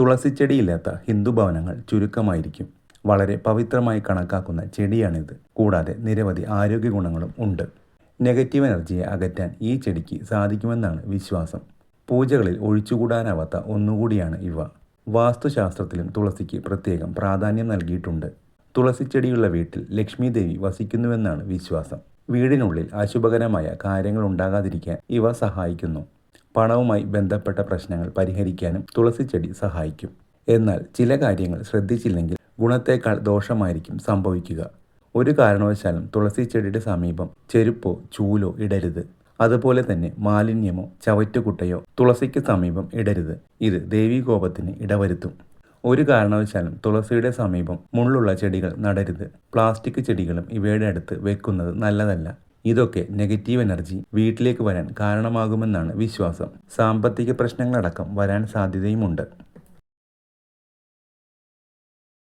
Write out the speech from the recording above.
തുളസിച്ചെടിയില്ലാത്ത ഹിന്ദു ഭവനങ്ങൾ ചുരുക്കമായിരിക്കും. വളരെ പവിത്രമായി കണക്കാക്കുന്ന ചെടിയാണിത്. കൂടാതെ നിരവധി ആരോഗ്യ ഗുണങ്ങളും ഉണ്ട്. നെഗറ്റീവ് എനർജിയെ അകറ്റാൻ ഈ ചെടിക്ക് സാധിക്കുമെന്നാണ് വിശ്വാസം. പൂജകളിൽ ഒഴിച്ചുകൂടാനാവാത്ത ഒന്നുകൂടിയാണ് ഇവ. വാസ്തുശാസ്ത്രത്തിലും തുളസിക്ക് പ്രത്യേകം പ്രാധാന്യം നൽകിയിട്ടുണ്ട്. തുളസിച്ചെടിയുള്ള വീട്ടിൽ ലക്ഷ്മി ദേവി വസിക്കുന്നുവെന്നാണ് വിശ്വാസം. വീടിനുള്ളിൽ അശുഭകരമായ കാര്യങ്ങൾ ഉണ്ടാകാതിരിക്കാൻ ഇവ സഹായിക്കുന്നു. പണവുമായി ബന്ധപ്പെട്ട പ്രശ്നങ്ങൾ പരിഹരിക്കാനും തുളസി ചെടി സഹായിക്കും. എന്നാൽ ചില കാര്യങ്ങൾ ശ്രദ്ധിച്ചില്ലെങ്കിൽ ഗുണത്തേക്കാൾ ദോഷമായിരിക്കും സംഭവിക്കുക. ഒരു കാരണവശാലും തുളസി ചെടിയുടെ സമീപം ചെരുപ്പോ ചൂലോ ഇടരുത്. അതുപോലെ തന്നെ മാലിന്യമോ ചവറ്റുകുട്ടയോ തുളസിക്ക് സമീപം ഇടരുത്. ഇത് ദേവീകോപത്തിന് ഇടവരുത്തും. ഒരു കാരണവശാലും തുളസിയുടെ സമീപം മുള്ളുള്ള ചെടികൾ നടരുത്. പ്ലാസ്റ്റിക് ചെടികളും ഇവയുടെ അടുത്ത് വെക്കുന്നത് നല്ലതല്ല. ഇതൊക്കെ നെഗറ്റീവ് എനർജി വീട്ടിലേക്ക് വരാൻ കാരണമാകുമെന്നാണ് വിശ്വാസം. സാമ്പത്തിക പ്രശ്നങ്ങളടക്കം വരാൻ സാധ്യതയുമുണ്ട്.